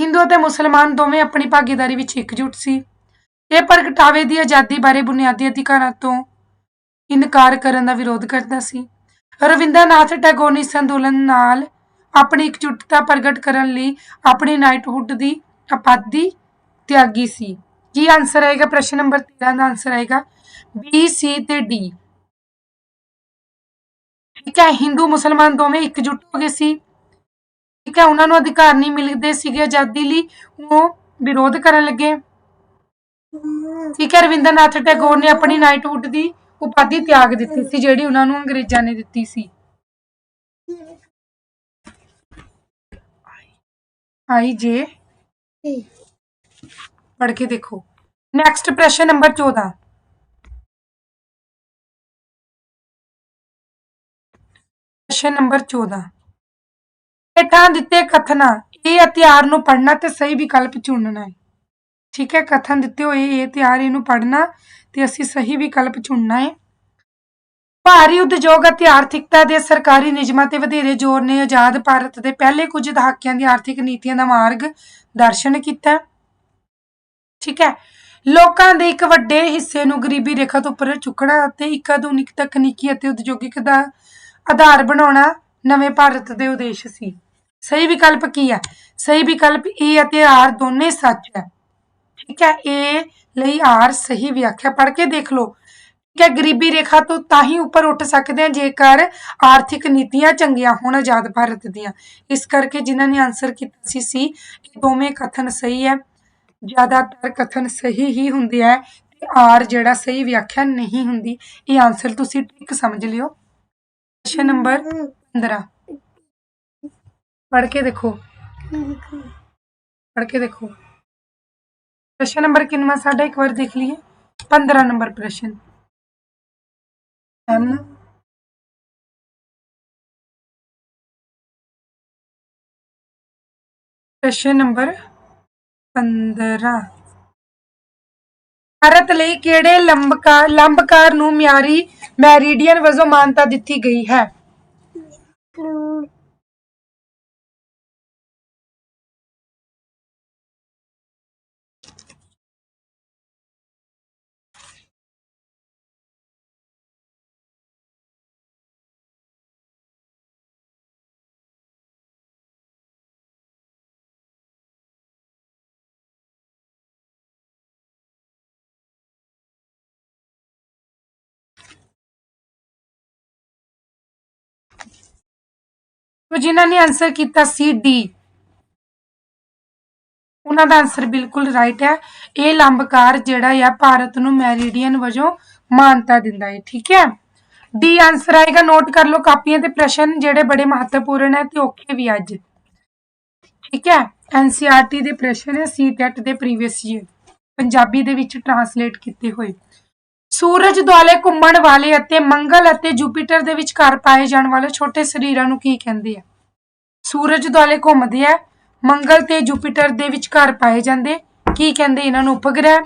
ਹਿੰਦੂ ਅਤੇ ਮੁਸਲਮਾਨ ਦੋਵੇਂ ਆਪਣੀ ਭਾਗੀਦਾਰੀ ਵਿੱਚ ਇਕਜੁੱਟ ਸੀ। ਇਹ ਪ੍ਰਗਟਾਵੇ ਦੀ ਆਜ਼ਾਦੀ ਬਾਰੇ ਬੁਨਿਆਦੀ ਅਧਿਕਾਰਾਂ ਤੋਂ ਇਨਕਾਰ ਕਰਨ ਦਾ ਵਿਰੋਧ ਕਰਦਾ ਸੀ। ਰਵਿੰਦਰਨਾਥ ਟੈਗੋਰ ਨੇ ਇਸ ਅੰਦੋਲਨ ਨਾਲ ਆਪਣੀ ਇਕਜੁੱਟਤਾ ਪ੍ਰਗਟ ਕਰਨ ਲਈ ਆਪਣੀ ਨਾਈਟਹੁੱਡ ਦੀ ਅਪਾਦੀ ਤਿਆਗੀ ਸੀ। ਕੀ ਆਨਸਰ ਆਏਗਾ? ਪ੍ਰਸ਼ਨ ਨੰਬਰ 13 ਦਾ ਆਨਸਰ ਆਏਗਾ। ਬੀ ਸੀ ਤੇ ਡੀ ਠੀਕ ਹੈ, ਹਿੰਦੂ ਮੁਸਲਮਾਨ ਦੋਵੇਂ ਇਕਜੁੱਟ ਹੋ ਗਏ ਸੀ। ਠੀਕ ਹੈ, ਉਹਨਾਂ ਨੂੰ ਅਧਿਕਾਰ ਨਹੀਂ ਮਿਲਦੇ ਸੀਗੇ ਆਜ਼ਾਦੀ ਲਈ, ਉਹ ਵਿਰੋਧ ਕਰਨ ਲੱਗੇ। ਠੀਕ ਹੈ, ਰਵਿੰਦਰਨਾਥ ਟੈਗੋਰ ਨੇ ਆਪਣੀ ਨਾਈਟਹੁੱਡ ਦੀ ਉਪਾਧੀ ਤਿਆਗ ਦਿੱਤੀ ਸੀ, ਜਿਹੜੀ ਉਹਨਾਂ ਨੂੰ ਅੰਗਰੇਜ਼ਾਂ ਨੇ ਦਿੱਤੀ ਸੀ। ਆਈ ਜੇ। ਪੜ੍ਹ ਕੇ ਦੇਖੋ। ਨੈਕਸਟ ਪ੍ਰਸ਼ਨ ਨੰਬਰ 14 ਪ੍ਰਸ਼ਨ ਨੰਬਰ 14 ਹੇਠਾਂ ਦਿੱਤੇ ਕਥਨਾਂ, ਇਹ ਹਥਿਆਰ ਨੂੰ ਪੜ੍ਹਨਾ ਤੇ ਸਹੀ ਵਿਕਲਪ ਚੁਣਨਾ ਹੈ। ਠੀਕ ਹੈ, ਕਥਨ ਦਿੱਤੇ ਹੋਏ ਇਹ ਹਥਿਆਰ ਇਹਨੂੰ ਪੜ੍ਹਨਾ ਤੇ ਅਸੀਂ ਸਹੀ ਵਿਕਲਪ ਚੁਣਨਾ ਹੈ। ਭਾਰੀ ਉਦਯੋਗ ਅਤੇ ਆਰਥਿਕਤਾ ਦੇ ਸਰਕਾਰੀ ਨਿਯਮਾਂ ਤੇ ਵਧੇਰੇ ਜ਼ੋਰ ਨੇ ਆਜ਼ਾਦ ਭਾਰਤ ਦੇ ਪਹਿਲੇ ਕੁਝ ਦਹਾਕਿਆਂ ਦੀ ਆਰਥਿਕ ਨੀਤੀਆਂ ਦਾ ਮਾਰਗ ਦਰਸ਼ਨ ਕੀਤਾ। ਠੀਕ ਹੈ, ਲੋਕਾਂ ਦੇ ਇੱਕ ਵੱਡੇ ਹਿੱਸੇ ਨੂੰ ਗਰੀਬੀ ਰੇਖਾ ਤੋਂ ਉੱਪਰ ਚੁੱਕਣਾ ਅਤੇ ਇੱਕ ਆਧੁਨਿਕ ਤਕਨੀਕੀ ਅਤੇ ਉਦਯੋਗਿਕ ਦਾ ਆਧਾਰ ਬਣਾਉਣਾ ਨਵੇਂ ਭਾਰਤ ਦੇ ਉਦੇਸ਼ ਸੀ। ਸਹੀ ਵਿਕਲਪ ਕੀ ਹੈ ਸਹੀ ਵਿਕਲਪ ਏ ਅਤੇ ਆਰ ਦੋਨੇ ਸੱਚ ਹੈ ਠੀਕ ਹੈ ਏ ਲਈ ਆਰ ਸਹੀ ਵਿਆਖਿਆ ਪੜ੍ਹ ਕੇ ਦੇਖ ਲਓ। ਠੀਕ ਹੈ, ਗਰੀਬੀ ਰੇਖਾ ਤੋਂ ਤਾਂ ਹੀ ਉੱਪਰ ਉੱਠ ਸਕਦੇ ਹਾਂ ਜੇਕਰ ਆਰਥਿਕ ਨੀਤੀਆਂ ਚੰਗੀਆਂ ਹੋਣ ਆਜ਼ਾਦ ਭਾਰਤ ਦੀਆਂ। ਇਸ ਕਰਕੇ ਜਿਨ੍ਹਾਂ ਨੇ ਆਨਸਰ ਕੀਤਾ ਸੀ ਸੀ, ਇਹ ਦੋਵੇਂ ਕਥਨ ਸਹੀ ਹੈ। ਜ਼ਿਆਦਾਤਰ ਕਥਨ ਸਹੀ ਹੀ ਹੁੰਦੇ ਹੈ ਤੇ ਆਰ ਜਿਹੜਾ ਸਹੀ ਵਿਆਖਿਆ ਨਹੀਂ ਹੁੰਦੀ, ਇਹ ਆਨਸਰ ਤੁਸੀਂ ਠੀਕ ਸਮਝ ਲਿਓ। ਪ੍ਰਸ਼ਨ ਨੰਬਰ 15 पढ़ के देखो। पढ़ के देखो। प्रश्न नंबर किनवा साढ़ा एक बार देख लिए? पंद्रह नंबर प्रश्न। एम प्रश्न नंबर पंद्रह। भारत लड़े लंबकार लंबकार न्यारी ਨੂੰ वजो मानता दिखी गई है? ਗਈ ਜਿਨ੍ਹਾਂ ਨੇ ਆਨਸਰ ਕੀਤਾ ਸੀ ਡੀ ਉਹਨਾਂ ਦਾ ਆਨਸਰ ਬਿਲਕੁਲ ਰਾਈਟ ਹੈ। ਇਹ ਲੰਬਕਾਰ ਜਿਹੜਾ ਆ, ਭਾਰਤ ਨੂੰ ਮੈਰੀਡੀਅਨ ਵਜੋਂ ਮਾਨਤਾ ਦਿੰਦਾ ਹੈ, ਠੀਕ ਹੈ? ਡੀ ਆਨਸਰ ਆਏਗਾ ਨੋਟ ਕਰ ਲਓ, ਕਾਪੀਆਂ ਤੇ ਪ੍ਰਸ਼ਨ ਜਿਹੜੇ ਬੜੇ ਮਹੱਤਵਪੂਰਨ ਹੈ ਤੇ ਔਖੇ ਵੀ ਅੱਜ। ਠੀਕ ਹੈ? ਐਨਸੀਆਰਟੀ ਦੇ ਪ੍ਰਸ਼ਨ ਹੈ ਸੀਟੈਟ ਦੇ ਪ੍ਰੀਵੀਅਸ ਈਅਰ ਪੰਜਾਬੀ ਦੇ ਵਿੱਚ ਟਰਾਂਸਲੇਟ ਕੀਤੇ ਹੋਏ। ਸੂਰਜ ਦੁਆਲੇ ਘੁੰਮਣ ਵਾਲੇ ਅਤੇ ਮੰਗਲ ਅਤੇ ਜੁਪੀਟਰ ਦੇ ਵਿਚਕਾਰ ਪਾਏ ਜਾਣ ਵਾਲੇ ਛੋਟੇ ਸਰੀਰਾਂ ਨੂੰ ਕੀ ਕਹਿੰਦੇ ਆ? ਸੂਰਜ ਦੁਆਲੇ ਘੁੰਮਦੇ ਆ। ਮੰਗਲ ਤੇ ਜੁਪੀਟਰ ਦੇ ਵਿਚਕਾਰ ਪਾਏ ਜਾਂਦੇ। ਕੀ ਕਹਿੰਦੇ ਇਹਨਾਂ ਨੂੰ? ਉਪਗ੍ਰਹਿ?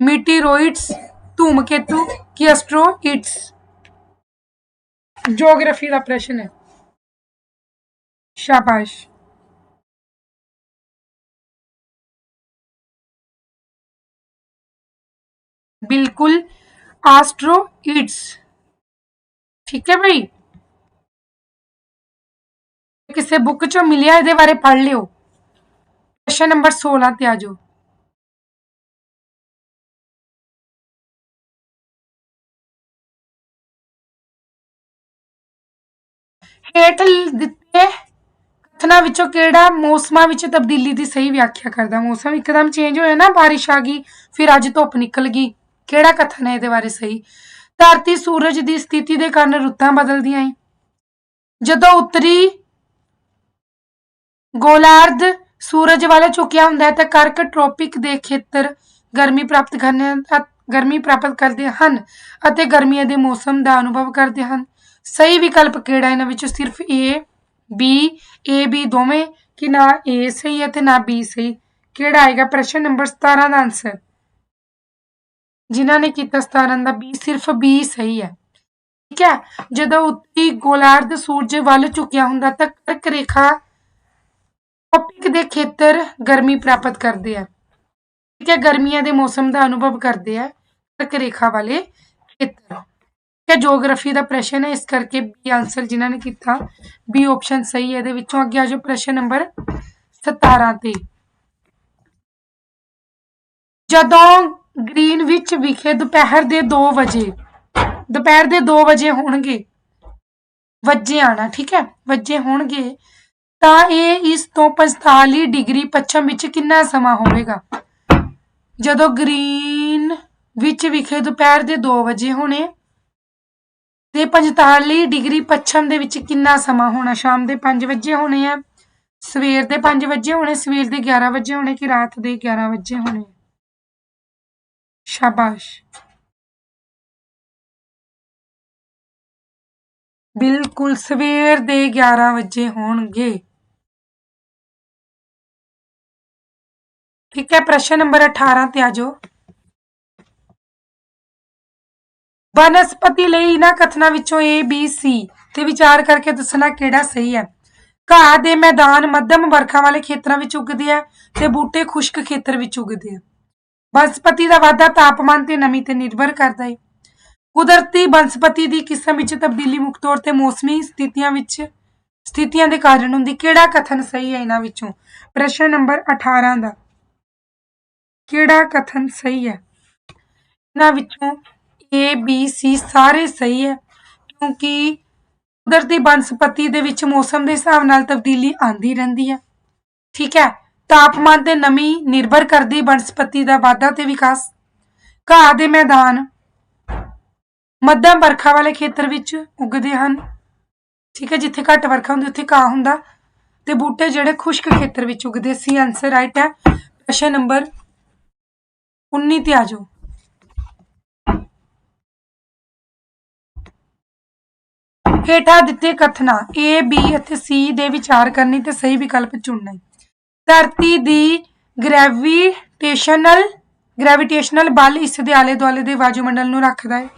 ਮੀਟੀਰੋਇਡਸ? ਧੂਮਕੇਤੂ? ਕੀ ਐਸਟਰੋਇਡਸ? ਜੀਓਗ੍ਰਾਫੀ ਦਾ ਪ੍ਰਸ਼ਨ ਹੈ। ਸ਼ਾਬਾਸ਼। ਬਿਲਕੁਲ ਆਸਟਰੋਇਡਸ ਠੀਕ ਹੈ ਭਾਈ ਕਿਸੇ ਬੁੱਕ ਚੋਂ ਮਿਲਿਆ, ਇਹਦੇ ਬਾਰੇ ਪੜ੍ਹ ਲਿਓ। ਪ੍ਰਸ਼ਨ ਨੰਬਰ 16 ਤੇ ਆ ਜਾਓ। ਹੇਠ ਦਿੱਤੇ ਕਥਨਾਂ ਵਿੱਚੋਂ ਕਿਹੜਾ ਮੌਸਮਾਂ ਵਿੱਚ ਤਬਦੀਲੀ ਦੀ ਸਹੀ ਵਿਆਖਿਆ ਕਰਦਾ? ਮੌਸਮ ਇੱਕਦਮ ਚੇਂਜ ਹੋਇਆ ਨਾ, ਬਾਰਿਸ਼ ਆ ਗਈ, ਫਿਰ ਅੱਜ ਧੁੱਪ ਨਿਕਲ ਗਈ। ਕਿਹੜਾ ਕਥਨ ਹੈ ਇਹਦੇ ਬਾਰੇ ਸਹੀ? ਧਰਤੀ ਸੂਰਜ ਦੀ ਸਥਿਤੀ ਦੇ ਕਾਰਨ ਰੁੱਤਾਂ ਬਦਲਦੀਆਂ ਏ। ਜਦੋਂ ਉੱਤਰੀ ਗੋਲਾਰਧ ਸੂਰਜ ਵੱਲ ਝੁਕਿਆ ਹੁੰਦਾ ਹੈ ਤਾਂ ਕਰਕ ਟ੍ਰੋਪਿਕ ਦੇ ਖੇਤਰ ਗਰਮੀ ਪ੍ਰਾਪਤ ਕਰਨ ਗਰਮੀ ਪ੍ਰਾਪਤ ਕਰਦੇ ਹਨ ਅਤੇ ਗਰਮੀਆਂ ਦੇ ਮੌਸਮ ਦਾ ਅਨੁਭਵ ਕਰਦੇ ਹਨ। ਸਹੀ ਵਿਕਲਪ ਕਿਹੜਾ ਇਹਨਾਂ ਵਿੱਚੋਂ? ਸਿਰਫ A, B A, B ਦੋਵੇਂ ਕਿ ਨਾ A ਸਹੀ ਹੈ ਤੇ ਨਾ B ਸਹੀ? ਕਿਹੜਾ ਆਏਗਾ? ਪ੍ਰਸ਼ਨ ਨੰਬਰ 17 ਦਾ ਆਨਸਰ ਜਿਨ੍ਹਾਂ ਨੇ ਕੀਤਾ 17 ਦਾ B, ਸਿਰਫ B ਸਹੀ ਹੈ। ਠੀਕ ਹੈ? ਜਦੋਂ ਉੱਤਰੀ ਗੋਲਾਰਧ ਸੂਰਜ ਵੱਲ ਝੁਕਿਆ ਹੁੰਦਾ ਤਾਂ ਕਰਕ ਰੇਖਾ ਟੌਪਿਕ ਦੇ ਖੇਤਰ ਗਰਮੀ ਪ੍ਰਾਪਤ ਕਰਦੇ ਆ। ਠੀਕ ਹੈ, ਗਰਮੀਆਂ ਦੇ ਮੌਸਮ ਦਾ ਅਨੁਭਵ ਕਰਦੇ ਆ ਕਰਕ ਰੇਖਾ ਵਾਲੇ ਖੇਤਰ। ਠੀਕ ਹੈ ਜੀਓਗ੍ਰਾਫੀ ਦਾ ਪ੍ਰਸ਼ਨ ਹੈ, ਇਸ ਕਰਕੇ ਬੀ ਆਨਸਰ ਜਿਨ੍ਹਾਂ ਨੇ ਕੀਤਾ ਬੀ ਆਪਸ਼ਨ ਸਹੀ ਹੈ। ਇਹਦੇ ਵਿੱਚੋਂ ਅੱਗੇ ਆ ਜਾਓ ਪ੍ਰਸ਼ਨ ਨੰਬਰ 17 ਤੇ। ਜਦੋਂ ਗ੍ਰੀਨ ਵਿੱਚ ਵਿਖੇ ਦੁਪਹਿਰ ਦੇ 2 ਵਜੇ, ਦੁਪਹਿਰ ਦੇ 2 ਵਜੇ ਹੋਣਗੇ, ਵੱਜੇ ਆਣਾ ਠੀਕ ਹੈ, ਵੱਜੇ ਹੋਣਗੇ ਤਾਂ ਇਹ ਇਸ ਤੋਂ 45 ਡਿਗਰੀ ਪੱਛਮ ਵਿੱਚ ਕਿੰਨਾ ਸਮਾਂ ਹੋਵੇਗਾ? ਜਦੋਂ ਗ੍ਰੀਨ ਵਿੱਚ ਵਿਖੇ ਦੁਪਹਿਰ ਦੇ 2 ਵਜੇ ਹੋਣੇ ਤੇ 45 ਡਿਗਰੀ ਪੱਛਮ ਦੇ ਵਿੱਚ ਕਿੰਨਾ ਸਮਾਂ ਹੋਣਾ? ਸ਼ਾਮ ਦੇ 5 ਵਜੇ ਹੋਣੇ ਆ, ਸਵੇਰ ਦੇ 5 ਵਜੇ ਹੋਣੇ, ਸਵੇਰ ਦੇ 11 ਵਜੇ ਹੋਣੇ ਕਿ ਰਾਤ ਦੇ 11 ਵਜੇ ਹੋਣੇ? ਸ਼ਾਬਾਸ਼। ਬਿਲਕੁਲ ਸਵੇਰ ਦੇ 11 ਵਜੇ ਹੋਣਗੇ। ਠੀਕ ਹੈ, ਪ੍ਰਸ਼ਨ ਨੰਬਰ 18 ਤੇ ਆ ਜਾਓ। ਬਨਸਪਤੀ ਲਈ ਇਹਨਾਂ ਕਥਨਾਂ ਵਿੱਚੋਂ A, B, C ਤੇ ਵਿਚਾਰ ਕਰਕੇ ਦੱਸਣਾ ਕਿਹੜਾ ਸਹੀ ਹੈ। ਘਾਹ ਦੇ ਮੈਦਾਨ ਮੱਧਮ ਵਰਖਾ ਵਾਲੇ ਖੇਤਰਾਂ ਵਿੱਚ ਉੱਗਦੇ ਆ ਤੇ ਬੂਟੇ ਖੁਸ਼ਕ ਖੇਤਰ ਵਿੱਚ ਉੱਗਦੇ ਆ। ਬਨਸਪਤੀ ਦਾ ਵਾਧਾ ਤਾਪਮਾਨ ਤੇ ਨਮੀ ਤੇ ਨਿਰਭਰ ਕਰਦਾ ਹੈ ਕੁਦਰਤੀ ਬਨਸਪਤੀ ਦੀ ਕਿਸਮ ਵਿੱਚ ਤਬਦੀਲੀ ਮੁੱਖ ਤੌਰ ਤੇ ਮੌਸਮੀ ਸਥਿਤੀਆਂ ਵਿੱਚ ਸਥਿਤੀਆਂ ਦੇ ਕਾਰਨ ਹੁੰਦੀ। ਕਿਹੜਾ ਕਥਨ ਸਹੀ ਹੈ ਇਹਨਾਂ ਵਿੱਚੋਂ? ਪ੍ਰਸ਼ਨ ਨੰਬਰ 18 ਦਾ। ਕਿਹੜਾ ਕਥਨ ਸਹੀ ਹੈ? ਇਹਨਾਂ ਵਿੱਚੋਂ ਏ ਬੀ ਸੀ ਸਾਰੇ ਸਹੀ ਹੈ, ਕਿਉਂਕਿ ਕੁਦਰਤੀ ਬਨਸਪਤੀ ਦੇ ਵਿੱਚ ਮੌਸਮ ਦੇ ਹਿਸਾਬ ਨਾਲ ਤਬਦੀਲੀ ਆਂਦੀ ਰਹਿੰਦੀ ਹੈ। ਠੀਕ ਹੈ, ਤਾਪਮਾਨ ਤੇ ਨਮੀ ਨਿਰਭਰ ਕਰਦੀ ਬਨਸਪਤੀ ਦਾ ਵਾਧਾ ਤੇ ਵਿਕਾਸ। ਘਾਹ ਦੇ ਮੈਦਾਨ ਮੱਧਮ ਵਰਖਾ ਵਾਲੇ ਖੇਤਰ ਵਿੱਚ ਉੱਗਦੇ ਹਨ। ਠੀਕ ਹੈ, ਜਿੱਥੇ ਘੱਟ ਵਰਖਾ ਹੁੰਦੀ, ਉੱਥੇ ਘਾਹ ਹੁੰਦਾ। ਤੇ ਬੂਟੇ ਜਿਹੜੇ ਖੁਸ਼ਕ ਖੇਤਰ ਵਿੱਚ ਉੱਗਦੇ ਸੀ ਆਨਸਰ ਰਾਈਟ ਹੈ। ਪ੍ਰਸ਼ਨ ਨੰਬਰ 19 ਤੇ ਆ ਜਾਓ। ਹੇਠਾਂ ਦਿੱਤੇ ਕਥਨਾਂ, A, B ਅਤੇ C ਦੇ ਵਿਚਾਰ ਕਰਨੀ ਤੇ ਸਹੀ ਵਿਕਲਪ ਚੁਣਨਾ ਹੈ। ਧਰਤੀ ਦੀ ਗ੍ਰੈਵੀਟੇਸ਼ਨਲ ਗ੍ਰੈਵਿਟੇਸ਼ਨਲ ਬਲ ਇਸ ਦੇ ਆਲੇ ਦੁਆਲੇ ਦੇ ਵਾਯੂਮੰਡਲ ਨੂੰ ਰੱਖਦਾ ਹੈ।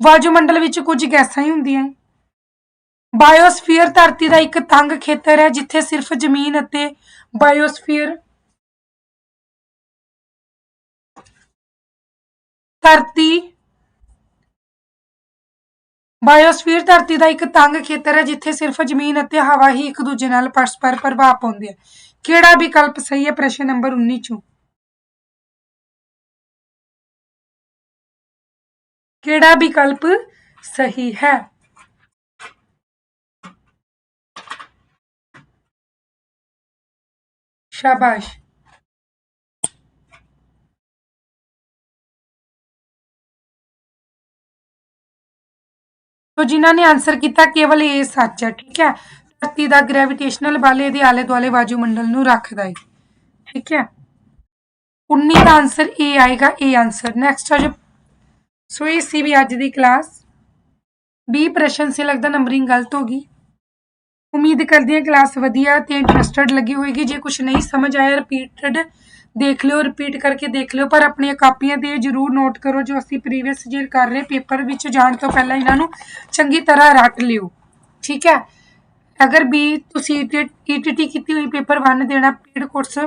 ਵਾਯੂਮੰਡਲ ਵਿੱਚ ਕੁਝ ਗੈਸਾਂ ਹੀ ਹੁੰਦੀਆਂ ਬਾਇਓਸਫੀਅਰ ਧਰਤੀ ਦਾ ਇੱਕ ਤੰਗ ਖੇਤਰ ਹੈ, ਜਿੱਥੇ ਸਿਰਫ ਜ਼ਮੀਨ ਅਤੇ ਬਾਇਓਸਫੀਅਰ ਧਰਤੀ ਬਾਇਓਸਫੀਅਰ ਧਰਤੀ ਦਾ ਇੱਕ ਤੰਗ ਖੇਤਰ ਹੈ, ਜਿੱਥੇ ਸਿਰਫ ਜ਼ਮੀਨ ਅਤੇ ਹਵਾ ਹੀ ਇੱਕ ਦੂਜੇ ਨਾਲ ਪਰਸਪਰ ਪ੍ਰਭਾਵ ਪਾਉਂਦੇ ਆ ਕਿਹੜਾ ਵਿਕਲਪ ਸਹੀ ਹੈ? ਪ੍ਰਸ਼ਨ ਨੰਬਰ 19 ਚੋਂ। ਕਿਹੜਾ ਵਿਕਲਪ ਸਹੀ ਹੈ? ਸ਼ਾਬਾਸ਼। ਤੋ ਜਿਨ੍ਹਾਂ ਨੇ ਆਨਸਰ ਕੀਤਾ ਕੇਵਲ ਇਹ ਸੱਚ ਹੈ, ਠੀਕ ਹੈ? ਧਰਤੀ ਦਾ ਗ੍ਰੈਵਿਟੇਸ਼ਨਲ ਬਲ ਇਹਦੇ ਆਲੇ ਦੁਆਲੇ ਵਾਯੂਮੰਡਲ ਨੂੰ ਰੱਖਦਾ ਹੈ, ਠੀਕ ਹੈ? 19 ਦਾ ਆਨਸਰ ਇਹ ਆਏਗਾ ਇਹ ਆਨਸਰ ਨੈਕਸਟ ਆ ਜੋ। ਸੋ ਇਹ ਸੀ ਵੀ ਅੱਜ ਦੀ ਕਲਾਸ 20 ਪ੍ਰਸ਼ਨ ਸੇ ਲੱਗਦਾ ਨੰਬਰਿੰਗ ਗਲਤ ਹੋ ਗਈ। ਉਮੀਦ ਕਰਦੀ ਹਾਂ ਕਲਾਸ ਵਧੀਆ ਤੇ ਇੰਟਰਸਟਡ ਲੱਗੀ ਹੋਏਗੀ। ਜੇ ਕੁਝ ਨਹੀਂ ਸਮਝ ਆਇਆ ਰਿਪੀਟਡ ਦੇਖ ਲਿਓ ਰਿਪੀਟ ਕਰਕੇ ਦੇਖ ਲਿਓ, ਪਰ ਆਪਣੀਆਂ ਕਾਪੀਆਂ ਤੇ ਜਰੂਰ ਨੋਟ ਕਰੋ ਜੋ ਅਸੀਂ ਪ੍ਰੀਵੀਅਸ ਈਅਰ ਕਰ ਰਹੇ ਪੇਪਰ ਵਿੱਚ ਜਾਣ ਤੋਂ ਪਹਿਲਾਂ ਇਹਨਾਂ ਨੂੰ ਚੰਗੀ ਤਰ੍ਹਾਂ ਰੱਟ ਲਿਓ, ਠੀਕ ਹੈ? ਅਗਰ ਵੀ ਤੁਸੀਂ ਈਟੀਟੀ ਕੀਤੀ ਹੋਈ ਪੇਪਰ 1 ਦੇਣਾ ਪੇਡ ਕੋਰਸ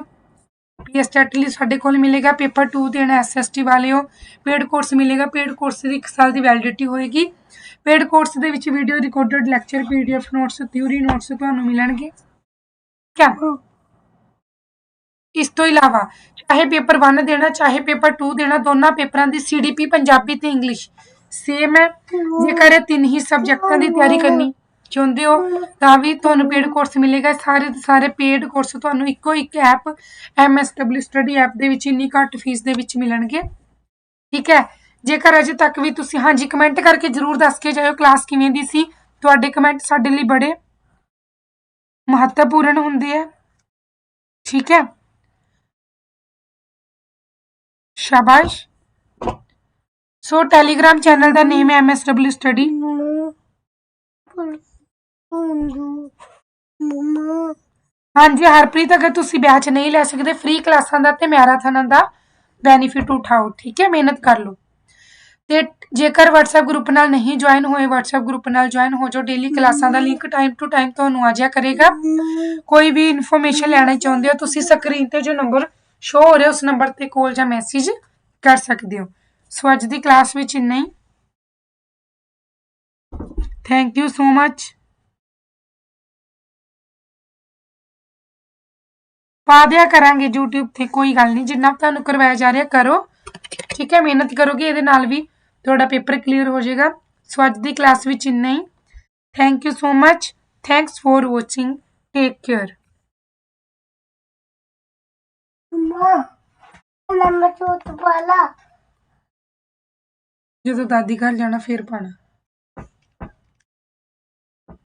ਪੀਐਸਟੈਟ ਲਈ ਸਾਡੇ ਕੋਲ ਮਿਲੇਗਾ ਪੇਪਰ 2 ਦੇਣਾ ਐਸਐਸਟੀ ਵਾਲਿਓ ਪੇਡ ਕੋਰਸ ਮਿਲੇਗਾ ਪੇਡ ਕੋਰਸ ਦੀ 1 ਸਾਲ ਦੀ ਵੈਲਿਡਿਟੀ ਹੋਏਗੀ ਪੇਡ ਕੋਰਸ ਦੇ ਵਿੱਚ video recorded lecture PDF notes theory notes ਤੁਹਾਨੂੰ ਮਿਲਣਗੇ, ਠੀਕ ਹੈ? ਇਸ ਤੋਂ ਇਲਾਵਾ ਚਾਹੇ ਪੇਪਰ 1 ਦੇਣਾ, ਚਾਹੇ ਪੇਪਰ 2 ਦੇਣਾ, ਦੋਨਾਂ ਪੇਪਰਾਂ ਦੀ ਸੀਡੀਪੀ ਪੰਜਾਬੀ ਤੇ ਇੰਗਲਿਸ਼ ਸੇਮ ਹੈ। ਜੇਕਰ ਇਹ ਤਿੰਨ ਹੀ ਸਬਜੈਕਟਾਂ ਦੀ ਤਿਆਰੀ ਕਰਨੀ ਚਾਹੁੰਦੇ ਹੋ, ਤਾਂ ਵੀ ਤੁਹਾਨੂੰ ਪੇਡ ਕੋਰਸ ਮਿਲੇਗਾ। ਸਾਰੇ ਸਾਰੇ ਪੇਡ ਕੋਰਸ ਤੁਹਾਨੂੰ ਇੱਕੋ ਇੱਕ ਐਪ MSW ਸਟੱਡੀ ਐਪ ਦੇ ਵਿੱਚ ਇੰਨੀ ਘੱਟ ਫੀਸ ਦੇ ਵਿੱਚ ਮਿਲਣਗੇ। ਠੀਕ ਹੈ। ਜੇਕਰ ਅਜੇ ਤੱਕ ਵੀ ਤੁਸੀਂ, ਹਾਂਜੀ ਕਮੈਂਟ ਕਰਕੇ ਜਰੂਰ ਦੱਸ ਕੇ ਜਾਇਓ ਕਲਾਸ ਕਿਵੇਂ ਦੀ ਸੀ। ਤੁਹਾਡੇ ਕਮੈਂਟ ਸਾਡੇ ਲਈ ਬੜੇ ਮਹੱਤਵਪੂਰਨ ਹੁੰਦੇ ਆ। ਠੀਕ ਹੈ। ਸ਼ਾਬਾਸ਼। ਸੋ ਟੈਲੀਗ੍ਰਾਮ ਚੈਨਲ ਦਾ ਨੇਮ ਹੈ MSW ਸਟੱਡੀ ਹਾਂਜੀ, ਹਰਪ੍ਰੀਤ, ਅਗਰ ਤੁਸੀਂ ਬੈਚ ਨਹੀਂ ਲੈ ਸਕਦੇ ਫ੍ਰੀ ਕਲਾਸਾਂ ਦਾ ਤੇ ਮੈਰਾਥਨਾਂ ਦਾ ਬੈਨੀਫਿਟ ਉਠਾਓ, ਠੀਕ ਹੈ? ਮਿਹਨਤ ਕਰ ਲਓ। ਤੇ ਜੇਕਰ WhatsApp ਗਰੁੱਪ ਨਾਲ ਨਹੀਂ ਜੁਆਇਨ ਹੋਏ, WhatsApp ਗਰੁੱਪ ਨਾਲ ਜੁਆਇਨ ਹੋ ਜਾਓ। ਡੇਲੀ ਕਲਾਸਾਂ ਦਾ ਲਿੰਕ ਟਾਈਮ ਟੂ ਟਾਈਮ ਤੁਹਾਨੂੰ ਆ ਜਾਇਆ ਕਰੇਗਾ। ਕੋਈ ਵੀ ਇਨਫੋਰਮੇਸ਼ਨ ਲੈਣਾ ਚਾਹੁੰਦੇ ਹੋ, ਤੁਸੀਂ ਸਕਰੀਨ ਤੇ ਜੋ ਨੰਬਰ ਸ਼ੋ ਹੋ ਰਿਹਾ ਉਸ ਨੰਬਰ ਤੇ ਕਾਲ ਜਾਂ ਮੈਸੇਜ ਕਰ ਸਕਦੇ ਹੋ ਸੋ ਅੱਜ ਦੀ ਕਲਾਸ ਵਿੱਚ ਇੰਨਾ ਹੀ ਥੈਂਕ ਯੂ ਸੋ ਮਚ ਪਾ ਦਿਆ ਕਰਾਂਗੇ YouTube ਤੇ ਕੋਈ ਗੱਲ ਨਹੀਂ ਜਿੰਨਾ ਤੁਹਾਨੂੰ ਕਰਵਾਇਆ ਜਾ ਰਿਹਾ ਕਰੋ ਠੀਕ ਹੈ ਮਿਹਨਤ ਕਰੋਗੇ ਇਹਦੇ ਨਾਲ ਵੀ ਤੁਹਾਡਾ ਪੇਪਰ ਕਲੀਅਰ ਹੋ ਜਾਏਗਾ ਸੋ ਅੱਜ ਦੀ ਕਲਾਸ ਵਿੱਚ ਇੰਨਾ ਹੀ thank you so much thanks for watching take care number ਚੋਟ ਵਾਲਾ ਜਦੋਂ ਦਾਦੀ ਘਰ ਜਾਣਾ ਫੇਰ ਪਾਣਾ।